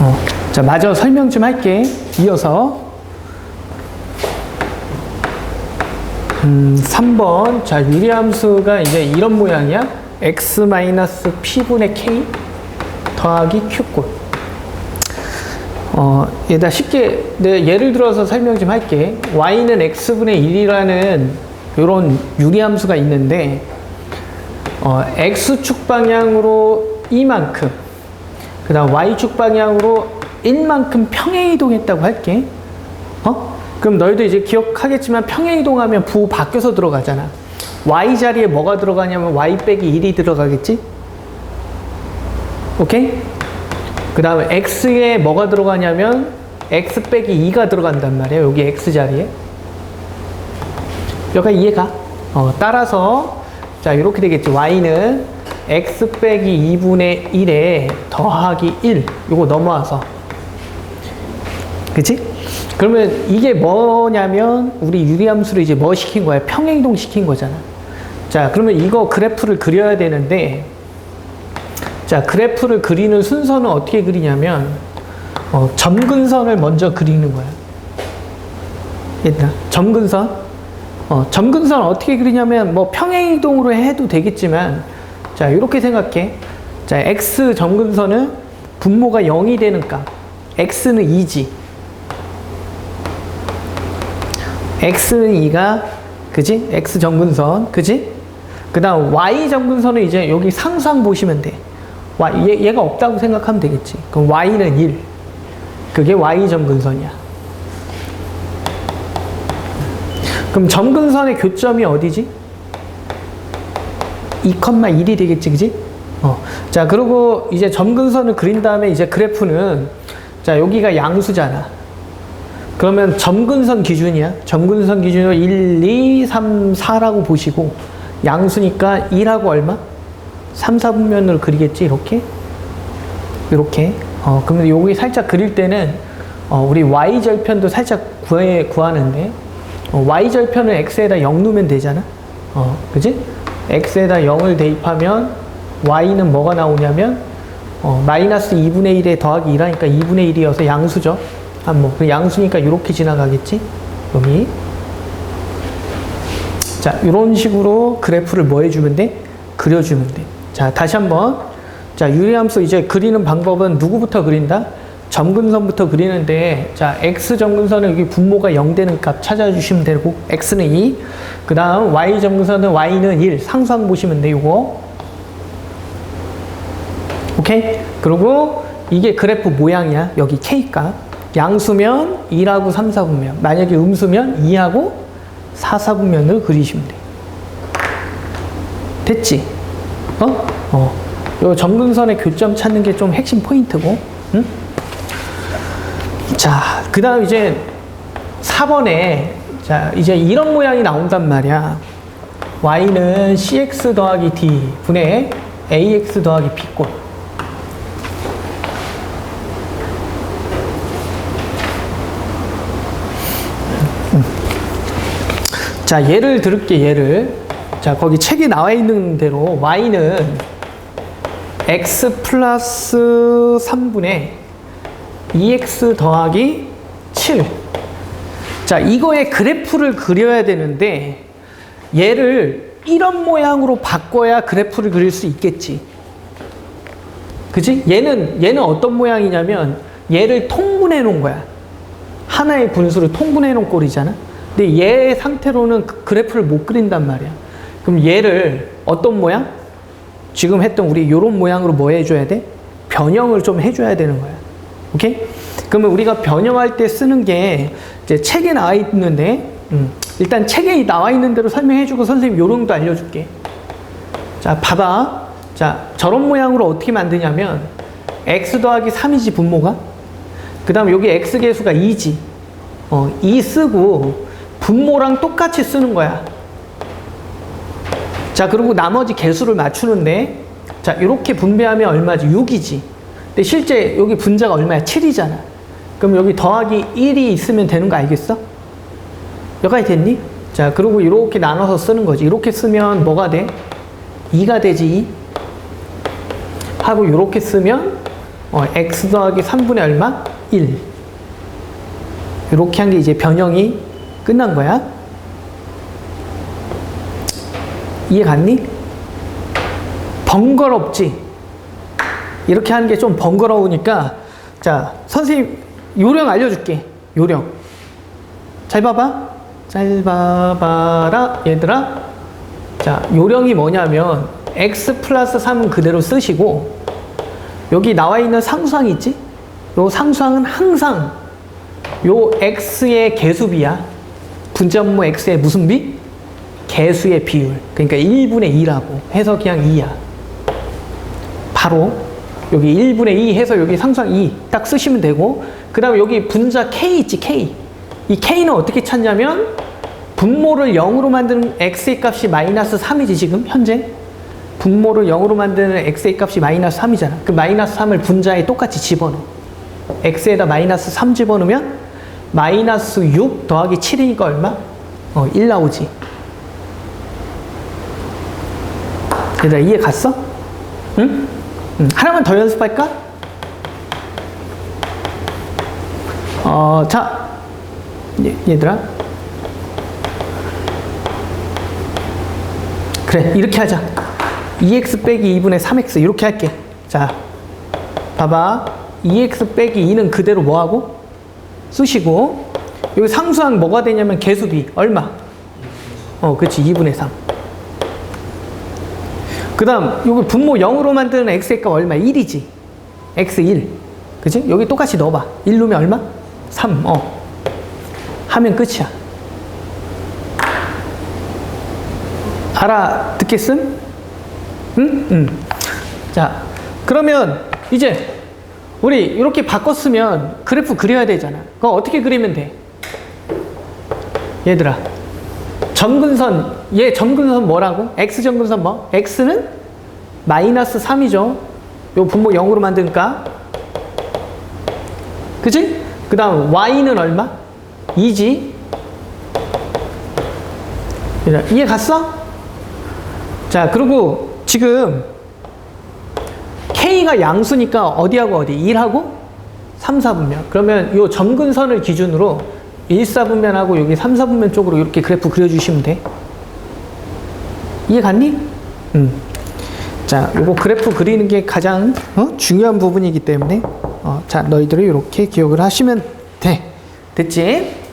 어, 자, 마저 설명 좀 할게. 이어서. 음, 3번. 자, 유리함수가 이제 이런 모양이야. x-p분의 k 더하기 q꼴. 어, 얘다 쉽게, 내 예를 들어서 설명 좀 할게. y는 x분의 1이라는 요런 유리함수가 있는데, 어, x축 방향으로 이만큼, 그 다음 y축 방향으로 1만큼 평행 이동했다고 할게. 어? 그럼 너희도 이제 기억하겠지만 평행 이동하면 부 바뀌어서 들어가잖아. y 자리에 뭐가 들어가냐면 y 빼기 1이 들어가겠지? 오케이? 그 다음에 x에 뭐가 들어가냐면 x 빼기 2가 들어간단 말이야. 여기 x 자리에. 여기 이해가? 어, 따라서 자 이렇게 되겠지. y는 x 빼기 2분의 1에 더하기 1 요거 넘어와서 그치? 그러면 이게 뭐냐면 우리 유리함수를 이제 뭐 시킨 거야? 평행이동 시킨 거잖아. 자 그러면 이거 그래프를 그려야 되는데 자 그래프를 그리는 순서는 어떻게 그리냐면 어, 점근선을 먼저 그리는 거야. 얘들아 점근선 어, 점근선 어떻게 그리냐면 뭐 평행이동으로 해도 되겠지만 자 이렇게 생각해. 자 x 점근선은 분모가 0이 되는 값. X는 2지. X는 2가 그지? X 점근선 그지? 그 다음 y 점근선은 이제 여기 상상 보시면 돼. Y, 얘, 얘가 없다고 생각하면 되겠지. 그럼 y는 1 그게 y 점근선이야. 그럼 점근선의 교점이 어디지? 2,1이 되겠지, 그지? 어. 자, 그리고 이제 점근선을 그린 다음에 이제 그래프는 자, 여기가 양수잖아. 그러면 점근선 기준이야. 점근선 기준으로 1, 2, 3, 4라고 보시고 양수니까 1하고 얼마? 3, 4분면으로 그리겠지, 이렇게? 이렇게. 어, 그러면 여기 살짝 그릴 때는 어, 우리 y절편도 살짝 구해, 구하는데 어, y절편을 x에다 0 넣으면 되잖아. 어, 그지? X에다 0을 대입하면 y는 뭐가 나오냐면 어, 마이너스 2분의 1에 더하기 2라니까 2분의 1이어서 양수죠. 아, 뭐, 그 양수니까 이렇게 지나가겠지? 여기. 자, 이런 식으로 그래프를 뭐 해주면 돼? 그려주면 돼. 자, 다시 한번. 자, 유리함수 이제 그리는 방법은 누구부터 그린다? 점근선부터 그리는데, 자, x 점근선은 여기 분모가 0 되는 값 찾아주시면 되고, x는 2. 그 다음, y 점근선은 y는 1. 상수항 보시면 돼, 요거. 오케이? 그리고 이게 그래프 모양이야. 여기 k 값. 양수면 2하고 3, 4분면. 만약에 음수면 2하고 4, 4분면을 그리시면 돼. 됐지? 어? 어. 요 점근선의 교점 찾는 게 좀 핵심 포인트고. 응? 자, 그 다음 이제 4번에, 자, 이제 이런 모양이 나온단 말이야. y는 cx 더하기 d 분의 ax 더하기 b꼴. 자, 예를 들을게, 예를. 자, 거기 책에 나와 있는 대로 y는 x 플러스 3분의 2x 더하기 7. 자, 이거의 그래프를 그려야 되는데 얘를 이런 모양으로 바꿔야 그래프를 그릴 수 있겠지. 그지? 얘는 얘는 어떤 모양이냐면 얘를 통분해 놓은 거야. 하나의 분수를 통분해 놓은 꼴이잖아. 근데 얘 상태로는 그 그래프를 못 그린단 말이야. 그럼 얘를 어떤 모양? 지금 했던 우리 요런 모양으로 뭐 해줘야 돼? 변형을 좀 해줘야 되는 거야. 오케이? 그러면 우리가 변형할 때 쓰는 게 이제 책에 나와 있는데, 음, 일단 책에 나와 있는 대로 설명해주고 선생님 요령도 알려줄게. 자, 봐봐. 자, 저런 모양으로 어떻게 만드냐면, x 더하기 3이지, 분모가. 그 다음 여기 x 계수가 2지. 어, 2 쓰고, 분모랑 똑같이 쓰는 거야. 자, 그리고 나머지 개수를 맞추는데, 자, 이렇게 분배하면 얼마지? 6이지. 근데 실제 여기 분자가 얼마야? 7이잖아. 그럼 여기 더하기 1이 있으면 되는 거 알겠어? 여기까지 됐니? 자, 그리고 이렇게 나눠서 쓰는 거지. 이렇게 쓰면 뭐가 돼? 2가 되지. 하고 이렇게 쓰면 어, x 더하기 3분의 얼마? 1. 이렇게 한 게 이제 변형이 끝난 거야. 이해 갔니? 번거롭지? 이렇게 하는 게 좀 번거로우니까 자 선생님 요령 알려줄게. 요령. 잘 봐봐. 잘 봐봐라 얘들아. 자 요령이 뭐냐면 x 플러스 3은 그대로 쓰시고 여기 나와 있는 상수항 있지? 요 상수항은 항상 요 x의 개수비야. 분자분모 x의 무슨 비? 개수의 비율. 그러니까 1분의 2라고 해서 그냥 2야. 바로 여기 1분의 2 해서 여기 상수항 2 딱 쓰시면 되고 그 다음에 여기 분자 k 있지 k 이 k는 어떻게 찾냐면 분모를 0으로 만드는 x의 값이 마이너스 3이지 지금 현재 분모를 0으로 만드는 x의 값이 마이너스 3이잖아 그 마이너스 3을 분자에 똑같이 집어넣어 x에다 마이너스 3 집어넣으면 마이너스 6 더하기 7이니까 얼마? 어, 1 나오지 얘들아 이해 갔어? 응? 응. 하나만 더 연습할까? 어, 자, 얘, 얘들아. 그래, 이렇게 하자. 2x 빼기 2분의 3x 이렇게 할게. 자, 봐봐. 2x 빼기 2는 그대로 뭐하고? 쓰시고 여기 상수항 뭐가 되냐면 개수비 얼마? 어, 그렇지. 2분의 3. 그 다음 여기 분모 0으로 만드는 x의 값 얼마? 1이지 x 1 그지? 여기 똑같이 넣어봐 1 넣으면 얼마? 3 어. 하면 끝이야 알아듣겠음? 응? 응. 자 그러면 이제 우리 이렇게 바꿨으면 그래프 그려야 되잖아 그거 어떻게 그리면 돼? 얘들아 점근선 얘 점근선 뭐라고? x 점근선 뭐? x는 마이너스 3이죠. 요 분모 0으로 만드니까. 그지? 그 다음 y는 얼마? 2지. 이해 갔어? 자, 그리고 지금 k가 양수니까 어디하고 어디? 1하고 3, 4분면. 그러면 요 점근선을 기준으로 1, 4분면하고 여기 3, 4분면 쪽으로 이렇게 그래프 그려주시면 돼. 이해 갔니? 음. 자, 요거 그래프 그리는 게 가장 어? 중요한 부분이기 때문에 어, 자, 너희들이 이렇게 기억을 하시면 돼. 됐지?